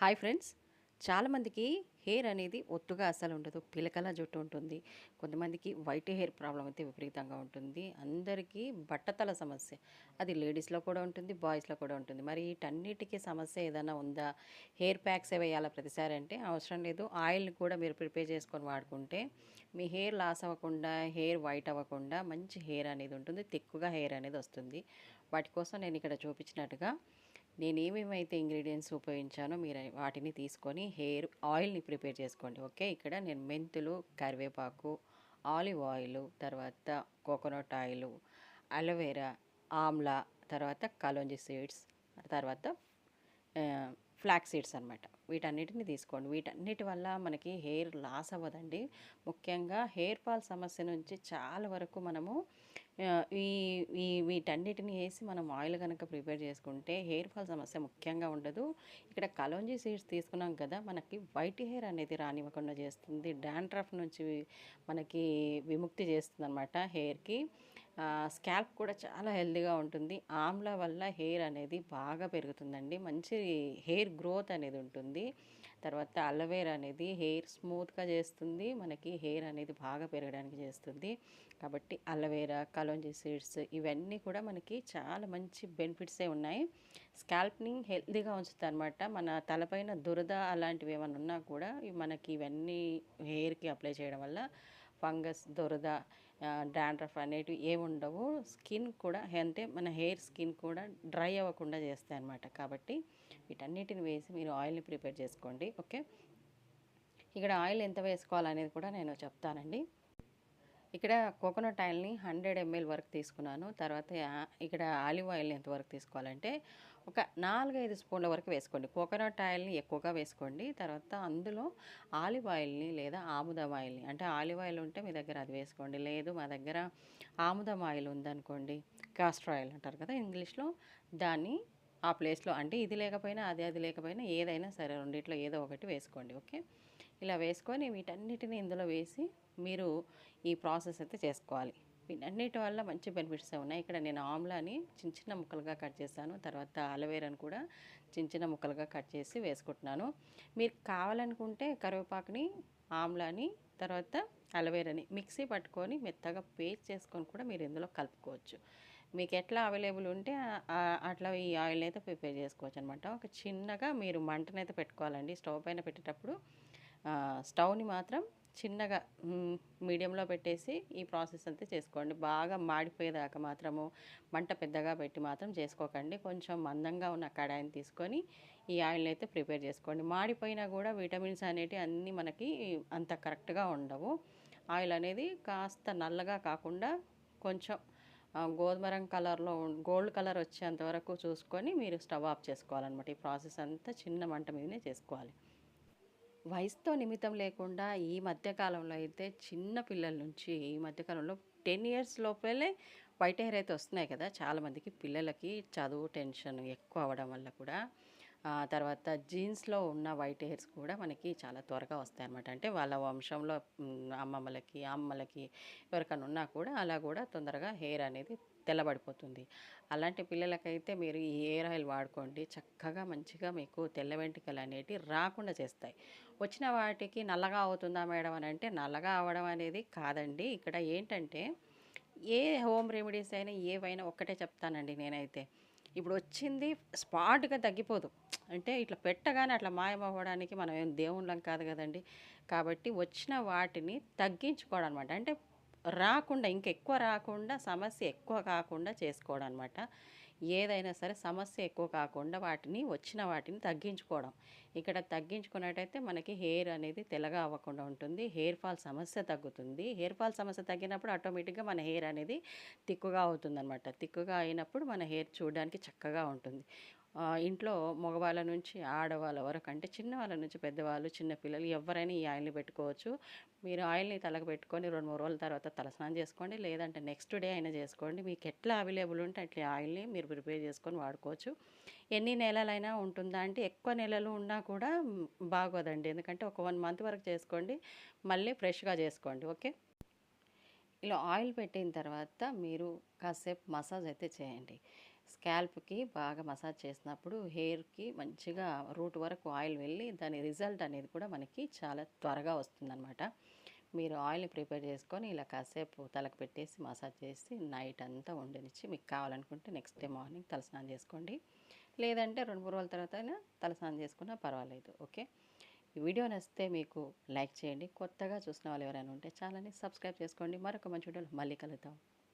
Hi friends. చాలామందికి hair అనేది ఒత్తుగా అసలు ఉండదు పిలకల జుట్టు ఉంటుంది. కొంతమందికి వైట్ హెయిర్ ప్రాబ్లం అయితే విపరీతంగా ఉంటుంది. అందరికీ బట్టతల సమస్య. అది లేడీస్లో కూడా ఉంటుంది బాయ్స్లో కూడా ఉంటుంది. మరి వీటన్నిటికీ సమస్య ఏదైనా ఉందా? హెయిర్ ప్యాక్స్ వేయాలా ప్రతిసారి అంటే అవసరం లేదు. ఆయిల్ని కూడా మీరు ప్రిపేర్ చేసుకొని వాడుకుంటే మీ హెయిర్ లాస్ అవ్వకుండా హెయిర్ వైట్ అవ్వకుండా మంచి హెయిర్ అనేది ఉంటుంది తిక్కుగా హెయిర్ అనేది వస్తుంది. వాటి కోసం నేను ఇక్కడ చూపించినట్టుగా నేను ఏమేమైతే ఇంగ్రీడియంట్స్ ఉపయోగించానో మీరు వాటిని తీసుకొని హెయిర్ ఆయిల్ని ప్రిపేర్ చేసుకోండి ఓకే? ఇక్కడ నేను మెంతులు కరివేపాకు ఆలివ్ ఆయిల్ తర్వాత coconut oil aloe vera amla తర్వాత కలోంజి సీడ్స్ తర్వాత ఫ్లాక్ సీడ్స్ అనమాట వీటన్నిటిని తీసుకోండి. వీటన్నిటి వల్ల మనకి హెయిర్ లాస్ అవ్వదండి. ముఖ్యంగా హెయిర్ ఫాల్ సమస్య నుంచి చాలా వరకు మనము ఈ ఈ వీటన్నిటిని వేసి మనం ఆయిల్ కనుక ప్రిపేర్ చేసుకుంటే హెయిర్ ఫాల్ సమస్య ముఖ్యంగా ఉండదు. ఇక్కడ కలోంజీ సీడ్స్ తీసుకున్నాం కదా మనకి వైట్ హెయిర్ అనేది రానివ్వకుండా చేస్తుంది. డాండ్రఫ్ నుంచి మనకి విముక్తి చేస్తుంది అనమాట హెయిర్కి స్కాల్ప్ కూడా చాలా హెల్దీగా ఉంటుంది. ఆమ్లా వల్ల హెయిర్ అనేది బాగా పెరుగుతుందండి. మంచి హెయిర్ గ్రోత్ అనేది ఉంటుంది. తర్వాత అలవేరా అనేది హెయిర్ స్మూత్గా చేస్తుంది. మనకి హెయిర్ అనేది బాగా పెరగడానికి చేస్తుంది. కాబట్టి అలవేరా కలోంజీ సీడ్స్ ఇవన్నీ కూడా మనకి చాలా మంచి బెనిఫిట్సే ఉన్నాయి. స్కాల్ప్ని హెల్తీగా ఉంచుతుంది అనమాట మన తలపైన దురద అలాంటివి ఏమైనా ఉన్నా కూడా మనకి ఇవన్నీ హెయిర్కి అప్లై చేయడం వల్ల ఫంగస్ దురద డాండ్రఫ్ అనేటివి ఏమి ఉండవు. స్కిన్ కూడా అంటే మన హెయిర్ స్కిన్ కూడా డ్రై అవ్వకుండా చేస్తాయి అనమాట కాబట్టి వీటన్నిటిని వేసి మీరు ఆయిల్ని ప్రిపేర్ చేసుకోండి. ఓకే? ఇక్కడ ఆయిల్ ఎంత వేసుకోవాలనేది కూడా నేను చెప్తానండి. ఇక్కడ కోకోనట్ ఆయిల్ని హండ్రెడ్ ఎంఎల్ వరకు తీసుకున్నాను. తర్వాత ఇక్కడ ఆలివ్ ఆయిల్ని ఎంతవరకు తీసుకోవాలంటే ఒక నాలుగైదు స్పూన్ల వరకు వేసుకోండి. కోకోనట్ ఆయిల్ని ఎక్కువగా వేసుకోండి. తర్వాత అందులో ఆలివ్ ఆయిల్ని లేదా ఆముదం ఆయిల్ని అంటే ఆలివ్ ఆయిల్ ఉంటే మీ దగ్గర అది వేసుకోండి. లేదు మా దగ్గర ఆముదం ఆయిల్ ఉందనుకోండి కాస్టర్ ఆయిల్ అంటారు కదా ఇంగ్లీష్లో దాన్ని ఆ ప్లేస్లో అంటే ఇది లేకపోయినా అది అది లేకపోయినా ఏదైనా సరే రెండిట్లో ఏదో ఒకటి వేసుకోండి. ఓకే? ఇలా వేసుకొని వీటన్నిటిని ఇందులో వేసి మీరు ఈ ప్రాసెస్ అయితే చేసుకోవాలి. వీటన్నిటి వల్ల మంచి బెనిఫిట్స్ ఉన్నాయి. ఇక్కడ నేను ఆమ్లాని చిన్న చిన్న ముక్కలుగా కట్ చేశాను. తర్వాత అలవేరాని కూడా చిన్న చిన్న ముక్కలుగా కట్ చేసి వేసుకుంటున్నాను. మీరు కావాలనుకుంటే కరివేపాకుని ఆమ్లాని తర్వాత అలవేరాని మిక్సీ పట్టుకొని మెత్తగా పేస్ట్ చేసుకొని కూడా మీరు ఇందులో కలుపుకోవచ్చు. మీకు ఎట్లా అవైలబుల్ ఉంటే అట్లా ఈ ఆయిల్ అయితే ప్రిపేర్ చేసుకోవచ్చు అనమాట ఒక చిన్నగా మీరు మంటనైతే పెట్టుకోవాలండి. స్టవ్ పైన పెట్టేటప్పుడు స్టవ్ని మాత్రం చిన్నగా మీడియంలో పెట్టేసి ఈ ప్రాసెస్ అంతా చేసుకోండి. బాగా మాడిపోయేదాకా మాత్రము మంట పెద్దగా పెట్టి మాత్రం చేసుకోకండి. కొంచెం మందంగా ఉన్న కడాయిని తీసుకొని ఈ ఆయిల్ని అయితే ప్రిపేర్ చేసుకోండి. మాడిపోయినా కూడా విటమిన్స్ అనేటివి అన్నీ మనకి అంత కరెక్ట్గా ఉండవు. ఆయిల్ అనేది కాస్త నల్లగా కాకుండా కొంచెం గోధుమరం గోధుమ రంగు కలర్లో గోల్డ్ కలర్ వచ్చేంత వరకు చూసుకొని మీరు స్టవ్ ఆఫ్ చేసుకోవాలన్నమాట. ఈ ప్రాసెస్ అంతా చిన్న మంట మీదనే చేసుకోవాలి. వయసుతో నిమిత్తం లేకుండా ఈ మధ్యకాలంలో అయితే చిన్న పిల్లల నుంచి ఈ మధ్యకాలంలో టెన్ ఇయర్స్ లోపలే వైట్ హెయిర్ అయితే వస్తున్నాయి కదా. చాలామందికి పిల్లలకి చదువు టెన్షన్ ఎక్కువ అవ్వడం వల్ల కూడా. తర్వాత జీన్స్లో ఉన్న వైట్ హెయిర్స్ కూడా మనకి చాలా త్వరగా వస్తాయి అనమాట అంటే వాళ్ళ వంశంలో అమ్మమ్మలకి అమ్మలకి ఎవరికైనా ఉన్నా కూడా అలా కూడా తొందరగా హెయిర్ అనేది తెల్లబడిపోతుంది. అలాంటి పిల్లలకైతే మీరు ఈ హెయిర్ ఆయిల్ వాడుకోండి. చక్కగా మంచిగా మీకు తెల్ల వెంట్రుకలు అనేటివి రాకుండా చేస్తాయి. వచ్చిన వాటికి నల్లగా అవుతుందా మేడం అని అంటే నల్లగా అవడం అనేది కాదండి. ఇక్కడ ఏంటంటే ఏ హోమ్ రెమెడీస్ అయినా ఏవైనా ఒక్కటే చెప్తానండి నేనైతే. ఇప్పుడు వచ్చింది స్పాట్గా తగ్గిపోదు. అంటే ఇట్లా పెట్టగానే అట్లా మాయమవ్వడానికి మనం ఏం దేవుళ్ళం కాదు కదండి. కాబట్టి వచ్చిన వాటిని తగ్గించుకోవడం అనమాట అంటే రాకుండా ఇంకెక్కువ రాకుండా సమస్య ఎక్కువ కాకుండా చేసుకోవడం అనమాట ఏదైనా సరే సమస్య ఎక్కువ కాకుండా వాటిని వచ్చిన వాటిని తగ్గించుకోవడం. ఇక్కడ తగ్గించుకున్నట్టయితే మనకి హెయిర్ అనేది తెల్లగా అవ్వకుండా ఉంటుంది. హెయిర్ ఫాల్ సమస్య తగ్గుతుంది. హెయిర్ ఫాల్ సమస్య తగ్గినప్పుడు ఆటోమేటిక్గా మన హెయిర్ అనేది తిక్కుగా అవుతుంది అనమాట తిక్కుగా అయినప్పుడు మన హెయిర్ చూడడానికి చక్కగా ఉంటుంది. ఇంట్లో మగవాళ్ళ నుంచి ఆడవాళ్ళ వరకు అంటే చిన్నవాళ్ళ నుంచి పెద్దవాళ్ళు చిన్నపిల్లలు ఎవరైనా ఈ ఆయిల్ని పెట్టుకోవచ్చు. మీరు ఆయిల్ని తలకు పెట్టుకొని రెండు మూడు రోజుల తర్వాత తలస్నానం చేసుకోండి. లేదంటే నెక్స్ట్ డే అయినా చేసుకోండి. మీకు ఎట్లా అవైలబుల్ ఉంటే అట్లా ఆయిల్ని మీరు ప్రిపేర్ చేసుకొని వాడుకోవచ్చు. ఎన్ని నెలలైనా ఉంటుందా అంటే ఎక్కువ నెలలు ఉన్నా కూడా బాగోదండి. ఎందుకంటే ఒక వన్ మంత్ వరకు చేసుకోండి. మళ్ళీ ఫ్రెష్గా చేసుకోండి. ఓకే? ఇలా ఆయిల్ పెట్టిన తర్వాత మీరు కాసేపు మసాజ్ అయితే చేయండి. స్కాల్ప్కి బాగా మసాజ్ చేసినప్పుడు హెయిర్కి మంచిగా రూట్ వరకు ఆయిల్ వెళ్ళి దాని రిజల్ట్ అనేది కూడా మనకి చాలా త్వరగా వస్తుందన్నమాట. మీరు ఆయిల్ని ప్రిపేర్ చేసుకొని ఇలా కాసేపు తలకు పెట్టేసి మసాజ్ చేసి నైట్ అంతా ఉండనిచ్చి మీకు కావాలనుకుంటే నెక్స్ట్ డే మార్నింగ్ తలస్నానం చేసుకోండి. లేదంటే రెండు మూడు రోజుల తర్వాత అయినా తలస్నానం చేసుకున్నా పర్వాలేదు. ఓకే? ఈ వీడియో నచ్చితే మీకు లైక్ చేయండి. కొత్తగా చూసిన వాళ్ళు ఎవరైనా ఉంటే ఛానల్ని సబ్స్క్రైబ్ చేసుకోండి. మరొక మంచి వీడియోలో మళ్ళీ కలుద్దాం.